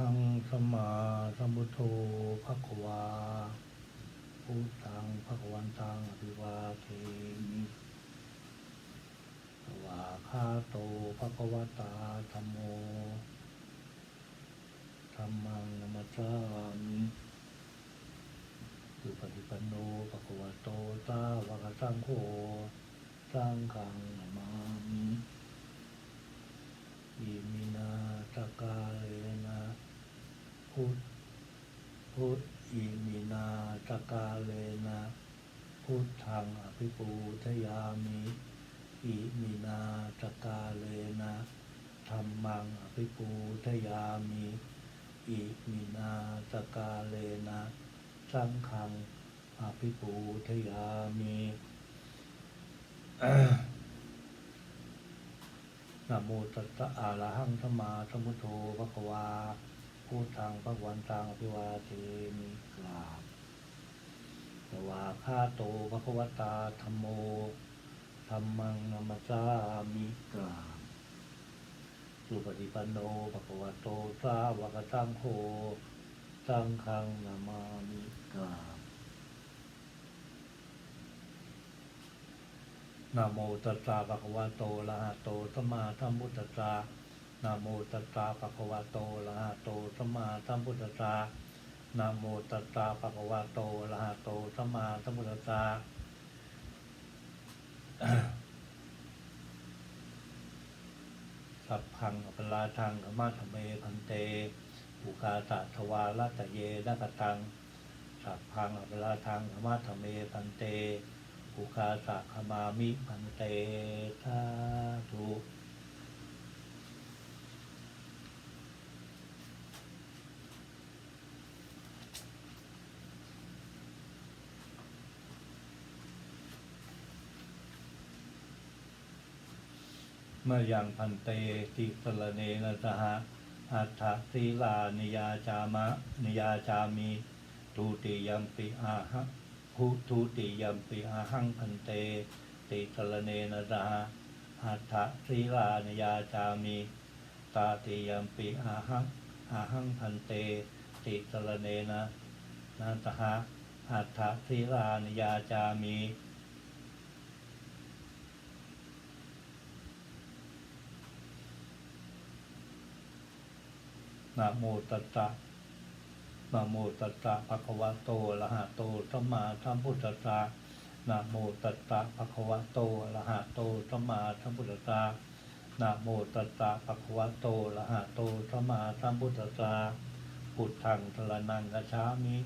หังสมาสมุทโธภควาพุทธังภควันตังอภิวาเทมิสวาคาโตภควตาธัมโมธัมมังนัมสสามิสุปฏิปันโนภควโตสาวกสังโฆสังฆังนมามิอิมินาตกาเลนะ พุทธพุทธอิมินาตกาเลนะพุทธังอภิปูทยามิอิมินาตกาเลนะธรรมังอภิปูทยามิอิมินาตกาเลนะสังฆังอภิปูทยามินะโมตัสสะอะระหังสัมมาสัมพุทโธภะคะวา พูดทางพระวันตังอภิวาเทมิกราบสวาคาโตภะควตาธัมโมธัมมังนัมสสามิกราบสุปฏิปันโนภะคะวโตสาวกสังโฆสังฆังนามามิกราบนะโมตัสสะภะคะวะโตอะระหะโตสัมมาสัมพุทธัสสะ นะโมตัสสะภะคะวะโตอะระหะโตสัมมาสัมพุทธัสสะนะโมตัสสะภะคะวะโตอะระหะโตสัมมาสัมพุทธัสสะสัพพังอปราทังขมาธเมพันเตอุกาตะทวารัตเยนะกตังสัพพังอปราทังขมาธเมพันเตอุคาสะขมามิพันเตทาทุ มื่อยังพันเตติสรเนนะสหะอัฏฐศีลานิยาจามะนิยาจามิทุติยัมปิอาหะภูทุติยัมปิอาหังพันเต ติสรเนนะสหอัฏฐศีลานิยาจามิตาติยัมปิอาหังอาหังพันเต ติสรเนนะนาสหอัฏฐศีลานิยาจามิ นะโมตัสสะนะโมตัสสะภะคะวะโตอะระหะโตสัมมาสัมพุทธัสสะนะโมตัสสะภะคะวะโตอะระหะโตสัมมาสัมพุทธัสสะนะโมตัสสะภะคะวะโตอะระหะโตสัมมาสัมพุทธัสสะพุทธังสรณังกัจฉามิ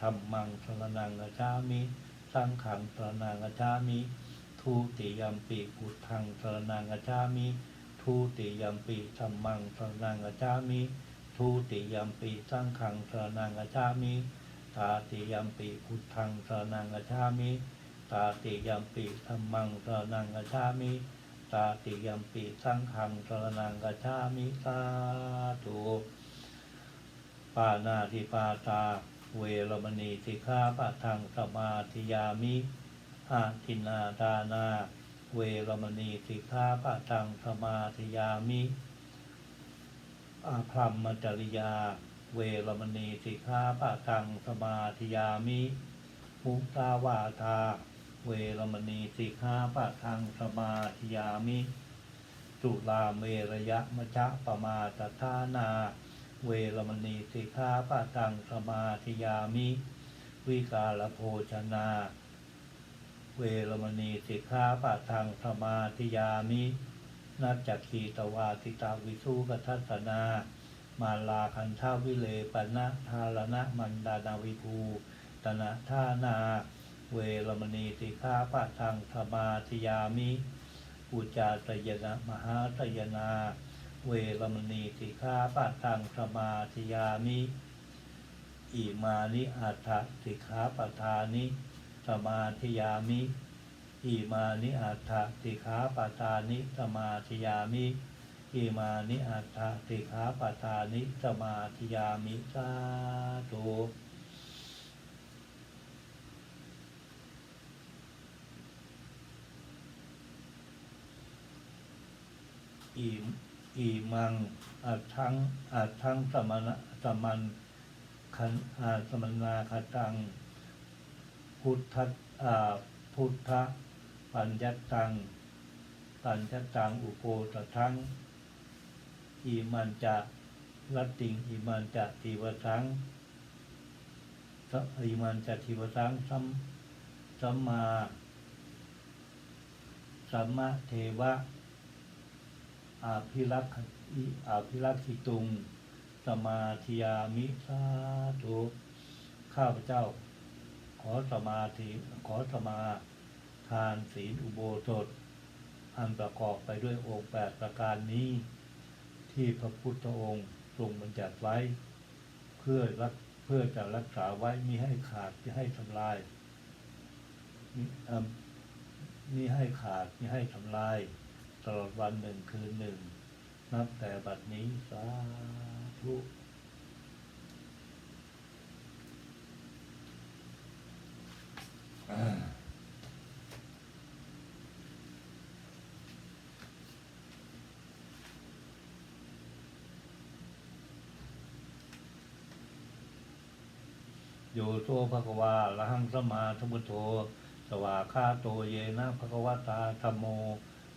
ธัมมังสรณังกัจฉามิ สังฆังสรณังกัจฉามิทุติยัมปิพุทธังสรณังกัจฉามิทุติยัมปิธัมมังสรณังกัจฉามิ ทุติยัมปิสังขังสรนังกัจฉามิตาติยัมปิพุทธังสรนังกัจฉามิตาติยัมปิธรรมังสรนังกัจฉามิตาติยัมปิสังขังสรนังกัจฉามิสาธุปานาติปาตา เวรมณีสิกขาปะทังสมาธิยามิอาทินนาดานา เวรมณีสิกขาปะทังสมาธิยามิ อาพรหมจริยา เวรมณีสิกขาปะทังสมาธิยามิมุตาวาทา เวรมณีสิกขาปะทังสมาธิยามิสุลาเมรยะมะชะปมาตทานา เวรมณีสิกขาปะทังสมาธิยามิ วิกาลโภชนา เวรมณีสิกขาปะทังสมาธิยามิ นัจจคีตวาติตาวิสุกทัสนา มาลาคันทาวิเลปนะทารณะมันดานาวิภูตนะท่านา เวรมณีสิกขาปะทังสมาธิยามิอุจาตยนะมหาตยนา เวรมณีสิกขาปะทังสมาธิยามิ อิมานิอัฏฐสิกขาปทานิสมาธิยามิ อิมานิอัฏฐสิขาปทานิสมาธิยามิอิมานิอัฏฐสิขาปทานิสมาธิยามิสาธุอิอีมังอัดทั้งอัดทั้งสมณะสมันคันอาสมนาคตัง พุทธอาพุทธ ปัญญตัง ปัญญตังอุโปตทั้งอีมันจะรัตติงอีมันจะทีวสังสอีมันจะทีวสังสัมสัมมาสัมมาเทวะอาภิรักอิอาภิรักขิตุง สมาธิยามิสาธุข้าพเจ้า ขอสมาธิขอสมา ทานศีลอุโบสถ อันประกอบไปด้วยองค์แปดประการนี้ ที่พระพุทธองค์ทรงบัญญัติไว้ เพื่อรักเพื่อจะรักษาไว้มิให้ขาดมิให้ทำลายมิให้ขาดมิให้ทำลาย ตลอดวันหนึ่งคืนหนึ่ง นับแต่บัดนี้สาธุอ่า โยโตภะควาละหังสมาสมุทโธสวาคาโตเยนะภะควตาธรรมโม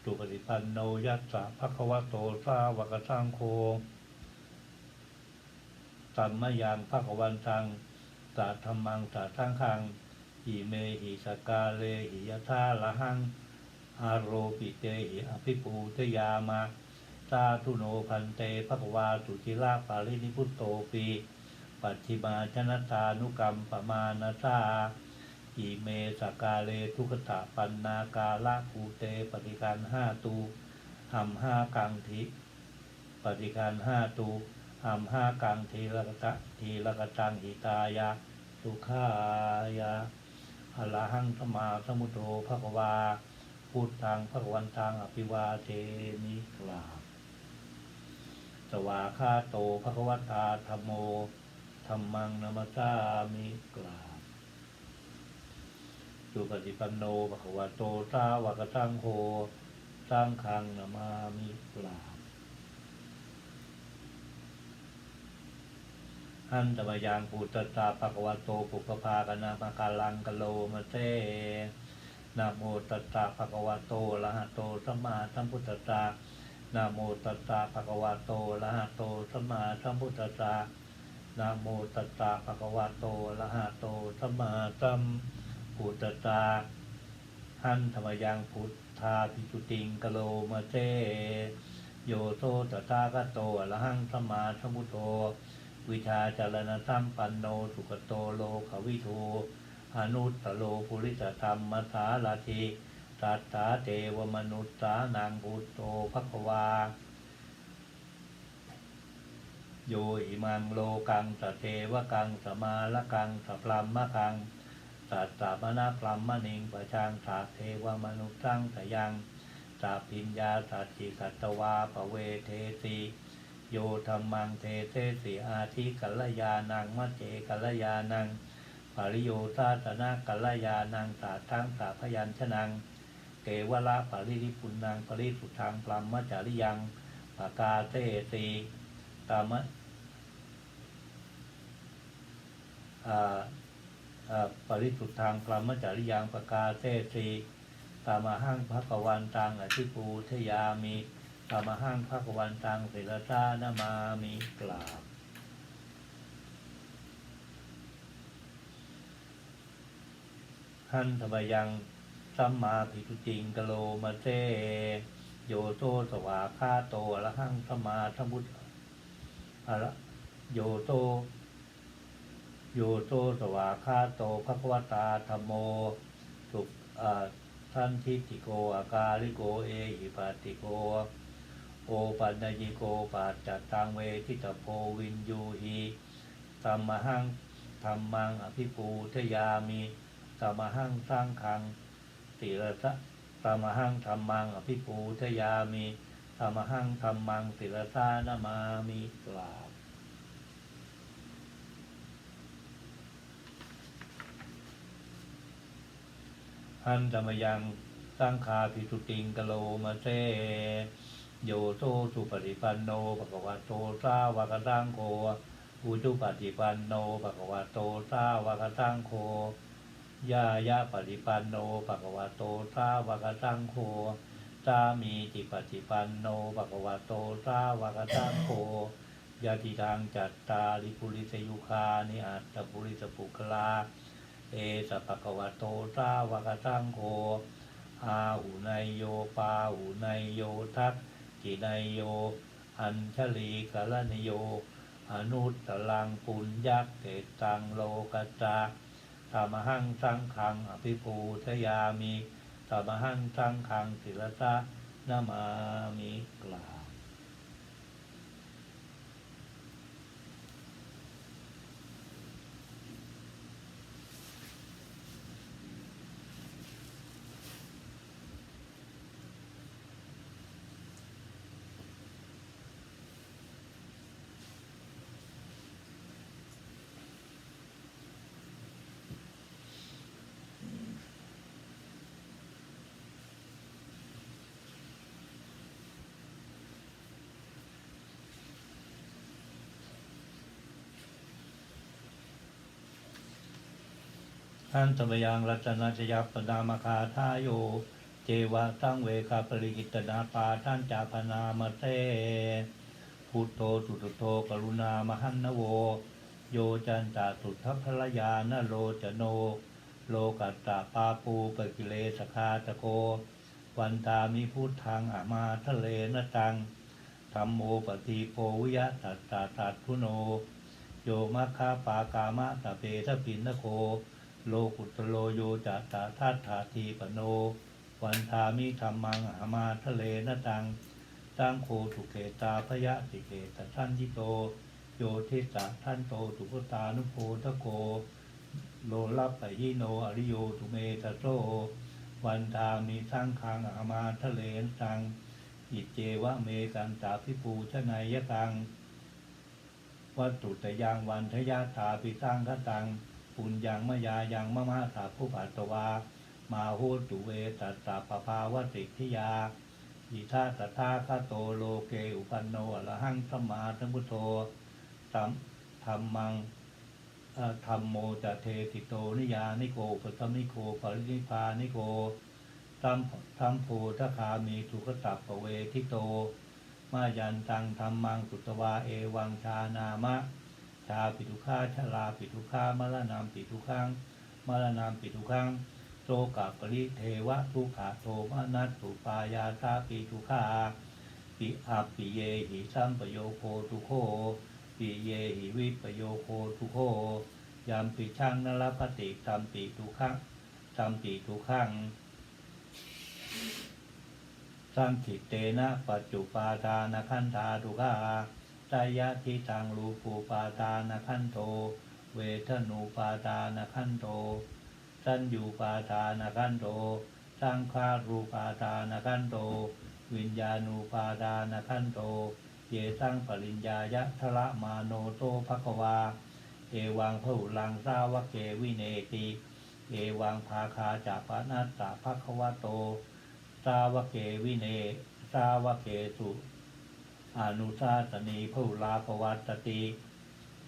สุปฏิปันโนยัสสะภะคะวะโตสาวกสังโฆสัมมยังภะคะวันตังสาธรรมังสาทั้งคังหิเมหิสกาเลหิยะธาละหังอาโรปิเตหิอภิปูตยามาสาธุโนพันเตภะคะวาสุจิลาปารินิพุตโตปี ปัจฉิมาชนะตานุกรรมปมานาซาอิเมสกาเลทุกตะปันนากาละภูเตปฏิการห้าตูหำห้ากังทิปฏิการห้าตูหำห้ากังทีละกะทีละกะตังหิตายะสุขายะอรหังสมมาสมุทโธภควาพุทธังภควันตังอภิวาเทนิกราบสวาคาโตภควตาธรรมโม ธรรมังนามัสามิกราบสุปฏิปันโนภควโตสาวกสังโฆสร้างคังนามามิกราบหันตมยังปุตตตาภควโตปุปภาคณามาคาลังกโลมาเตนะโมตัสสะภควโตอะระหะโตสัมมาสัมพุทธะนะโมตัสสะภควโตอะระหะโตสัมมาสัมพุทธะ นะโมตัสสะภควโตอะระหะโตสัมมาสัมพุทธัสสะหันธรรมยังพุทธาภิจุติงกโลมาเตโยโตตถาคโตอะระหังสัมมาสัมพุทโธ วิชาจารณสัมปันโนสุขโตโลขวิทูอนุตตโลภุริสธรรมสาลาธิตัตถาเทวมนุษสานังพุตโตภควา โยอิมังโลกังสเทวกังสมาละกังสพลัมมะกังสัตตมนาพลัมมณิงปะชังสาเทวมนุษสังสยังสาปิญญาสัจจิสัตวาปเวเทสีโยธรรมังเทเสสีอาทิกัลยานังมัจเจกัลยานังปาริโยธาตนากัลยานังสาทังสาพยัญชนังเกวละปาริริปุนังปริสุทธังพลัมมะจาริยังปากาเตสีตามะอ่าอ่า ปริสุทธังพลัมมจาริยังปากาเตสีตามาหังภะกวันตังอธิปูทยามิธรรมหังภควันตังศิลธานามามิกราบหันธรรมยังสัมมาภิทุจิงกโลมาเตโยโตสวาคาโตอะหังสัมมาสัมพุทธอะระโยโต โยโตสวาคาโตภควตาธโมสุท่านทิฏฐิโกอากาลิโกเอหิปัสติโก โอปัญญิโกปัจจตังเวทิตโพวินยูหีตัมมหังธรรมังอภิปูทยามิตัมมหังสร้างคังติระสะตัมมหังธรรมังอภิปูทยามิตัมมหังธรรมังติระสานามามิกราบ หันธรรมยังสังคาภิทุติงกโลมาเซโยโซสุปฏิปันโนภะควะโตสาวกสังโฆอุจุปฏิปันโนภะควะโตสาวกสังโฆยายาปฏิปันโนภะควะโตสาวกสังโฆสามีจิปฏิปันโนภะควะโตสาวกสังโฆยะติทางจัตตาริปุริสยุคานิอัตตปุริสปุคลา เอสะภะคะวะโตสาวกสังโฆอาหูนายโยปาหูนายโยทักกินายโย อัญชลีกละนโย อนุตตลังปุญญักเกตังโลกัจาธรรมหังสังขังอภิปูทยามิธรรมหังสังขังศิลสะนามามิกลา ท่านตมยังรัตนชยปนามคาทายโย เจวะตั้งเวคาปริกิตนาปาท่านจาพนามเตพุทโธสุตโธกรุณามหันนโว โยจันตาสุทัพพลยานโลจโน โลกัตตาปาปูปกิเลสคาตะโก วันตามิพุทธังอามาทะเลนตังธรรมโมปฏิโพวิยะตัตตาตัตทุโน โยมคาปากามะตะเปทปินนโค โลกุตโลโยจัตตาทัตถาทีปโน วันทามิธรรมังอามาทะเลนตังตั้งโคทุเกตาพยะติเกตท่านทิโต โยเทิสาท่านโตตุกตานุโพทะโก โลลับไปยิโนอริโยตุเมตโตวันทามีสร้างคังอามาทะเลนตัง อิเจวะเมกันตาพิปูชนายกังวัตถุตยังวันทยาตาปิสร้างคตัง ปุญญังมยายังมะมาถาผู้ปัตวา มาโหตุเวตัสสะปภาวติทิยาอิทาตถาคาโตโลเกอุปันโนอรหังสมาสมุโธตัมธรรมังธรรมโมจะเทติโตนิยานิโกปตมิโกปรินิพานิโกตัมธรรมโพทคามีทุกตัปปเวทิโต มายันตังธรรมังสุตวาเอวังชานามะ ชาปิทุขาชลาปิทุขามรณามปิทุขังมรณามปิทุขังโตกะปริเทวะทุขาโทมานัสสุปายาตาปิทุขาปิอาปิเยหิสัมปโยโคทุโคปิเยหิวิปโยโคทุโคยามปิชังนรปฏิตัมปิทุขังตัมปิทุขังสังขิเตนะปัจจุปาทานขันธาทุกขา ตายะทิตังรูปูปาทานขันโต เวทนูปาทานขันโต สัญญูปาทานขันโตสังขารูปาทานขันโต วิญญาณูปาทานขันโต เยสังปริญญายะทละมาโนโตภควา เอวังพหุลังสาวกเกวิเนติเอวังภาคาจาปนัสสะภควโต สาวกเกวิเน สาวกเกสุ อนุสาสนีภูลาภวัตติ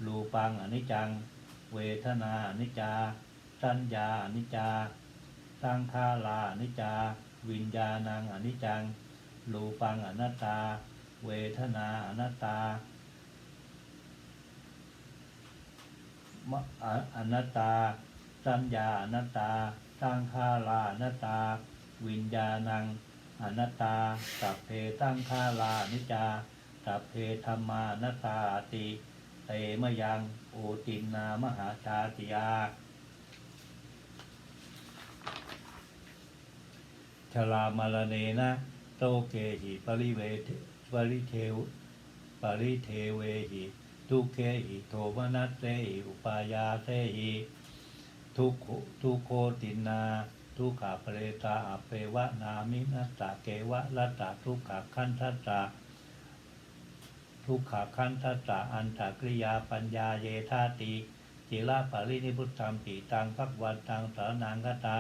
รูปังอนิจจัง เวทนาอนิจจา สัญญาอนิจจาสังขาราอนิจจา วิญญาณังอนิจจัง รูปังอนัตตา เวทนาอนัตตาอะอนัตตา สัญญาอนัตตาสังขาราอนัตตา วิญญาณัง อนัตตา สัพเพสังขารานิจา สัพเพธรรมานัตตาติเตมยังโอตินนามหาชาติยาชลามารเนนะ โตเกหิปริเวทปริเทวปริเทเวหิทุเกหิโทมนัสเตหิอุปายาเตหิทุกทุโคตินา ทุกขาเปรตาอเปวะนามินัสสะเกวะลัตตะทุกขาคันทัสสะทุกขาคันทัสสะอันตกริยาปัญญาเยธาติจิระปารินิพุตธรรมปีตังพักวันตังสารนังกตา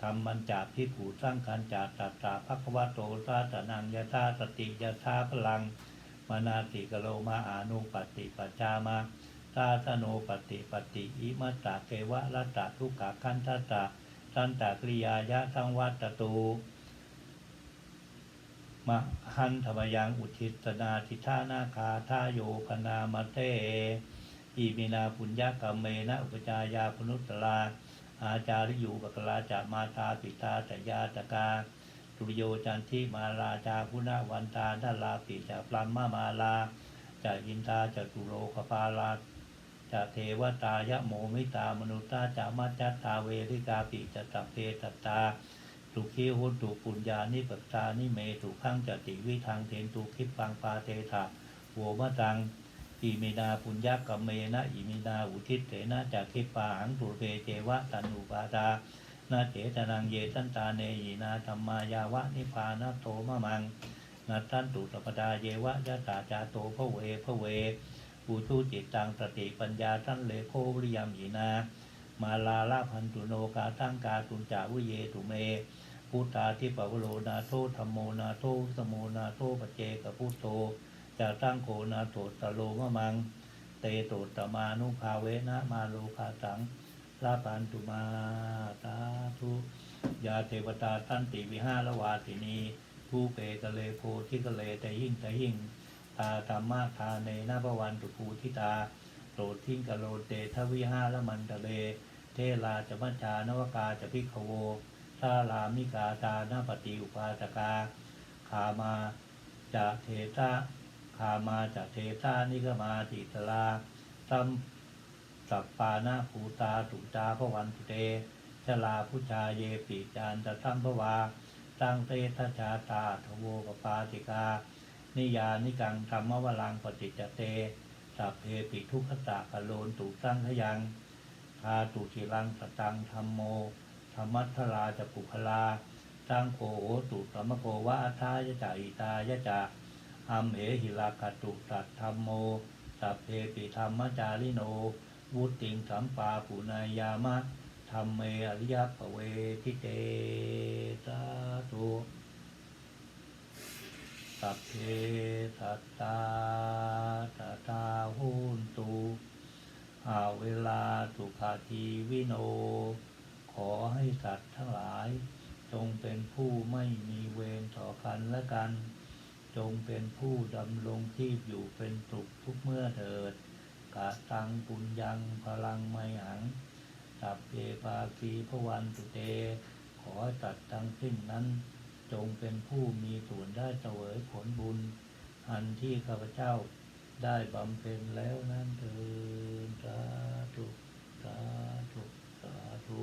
ธรรมันจาพิผูสร้างการจาตัตตาภควะโตสาตนังยะธาสติยะธาพลังมานาติกโลมาอานุปติปัจจามาตาตโนปฏิปฏิอิมัตตะเกวะรัตตะทุกขคันทัตตะตันตกริยายะสังวัตตูมหันธรรมยังอุทิตนาทิธานาคาทาโยพนามเตอิมินาปุญญกรรมเมนะอุปจายาพนุตลาอาจาริยูปกลาจามาตาปิตาตยาตกาตุโยจันทิมาลาจาพุนาวันตาดาลาปิจาพลัมมามาลาจาอินตาจตุโลกปาลา จาเทวตายะโมมิตามนุตาจามัจจัตตาเวริกาปิจตัพเพตตาตุขีหุนตุปุญญานิปัตานิเมตุขังจติวิทางเทนตุคิปังปาเตถะโวมะตังอิมินาปุญญากัมเมนะอิมินาอุทิศเถนะจากคิปาหังปุเพเจวะตันุปาดานาเจตนังเยตันตาเนยินาธรรมายาวะนิพานะโตมะมังนัตตันตุตปดาเยวะยะตาจาโตพระเวพระเว ปูทุจิตตังสติปัญญาทันเลโควิริยมยินา มาลาลาพันตุโนกาตั้งกาตุนจาวิเยตุเมพุทธาทิปวโรนาโทธรรมโมนาโทสมโมนาโทปเจกพุทโธจะตั้งโคนาโตตโลมะมัง เตโตตมานุภาเวนะมาโลคาสังลาปันตุมาตาทุยาเทวตาตันติวิหารวาสินี ผู้เปกะเลโพธิกะเลแต่ยิ่งแต่ยิ่ง ตาธรรมาทาเนนาภวันตุภูทิตาโปรดทิ้งกะโลเตทวิหารมันตะเล เทลาจะมัจจานวกาจะพิขโวทาลามิกาตานาปฏิอุปาตกาขามาจะเทตาคามาจากเทธานิกมาติตลาตัมสัปปานาภูตาตุตาพวันตุเตชลาพุชาเยปิจานตตัมภวาตั้งเตทชาตาทโวปปาติกา นิยานิกังธรรมวลังปฏิจจเตสัพเพปิทุกขตะกะโลนตุสั้งขยังคาตุจิลังสตังธรรมโมธรรมัทลาจะปุคลาสังโฆโหตุสัมมโกวะอัทายะจาอิตายะจาอัมเหหิลากตุตัตธรรมโมสัพเพปิธรรมจาริโน วุติงสัมปาปุนายามะธรรมเมอริยปเวทิเตสาธุ สัพเพสัตตาตาตาหุนตุอาเวลาสุขาทีวิโน ขอให้สัตว์ทั้งหลาย จงเป็นผู้ไม่มีเวรต่อกันและกัน จงเป็นผู้ดำรงชีพอยู่เป็นสุขทุกเมื่อเถิดกาตังปุญญังพลังไมหังสัพเพปาคีพวันตุเต ขอตัดทั้งสิ้นนั้น จงเป็นผู้มีส่วนได้เสวยผลบุญ อันที่ข้าพเจ้าได้บำเพ็ญแล้วนั้นเถิดสาธุสาธุสาธุ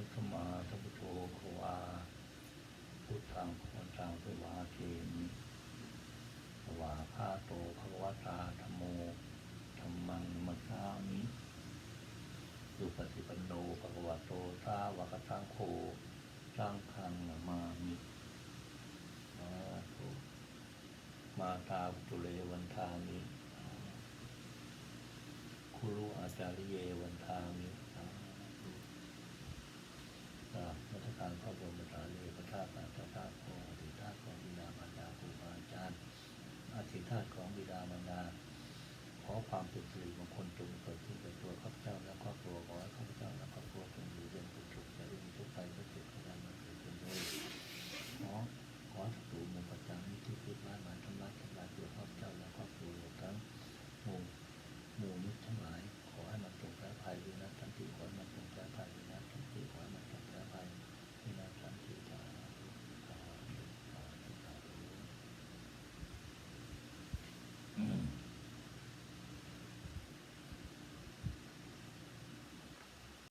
ระหังสมมาสัพพุทโควาพุทธังพระจังสวาเกมิสวาคาโตภวตาธรมโมธรรมังมัสามิสุปฏิปันโนภควโตสาวกสังโฆสังฆังมามิมาตาปุเรวันทามิคุรุอาจาริเยวันทามิ ตังพระบรมสารีระธาตุพระธาตุของอธิธาตุของบิดามารดาครูบาอาจารย์อธิธาตุของบิดามารดา ขอความสุขสิริมงคลจงเกิดขึ้นกับตัวข้าพเจ้าและครอบครัวขอให้ข้าพเจ้าและครอบครัวจงอยู่เย็นเป็นสุขจะรุ่ทุกไปทุเจ็บทุกการมาเกิดเป็นโดยขอขอถูกมงคลจังที่พูดมาหมายทำลายทำลายตัวข้าพเจ้าและครอบครัวทั้งหมู่หมู่มิตรทั้งหลายขอให้มันจงแพ้ภัยด้วยนะ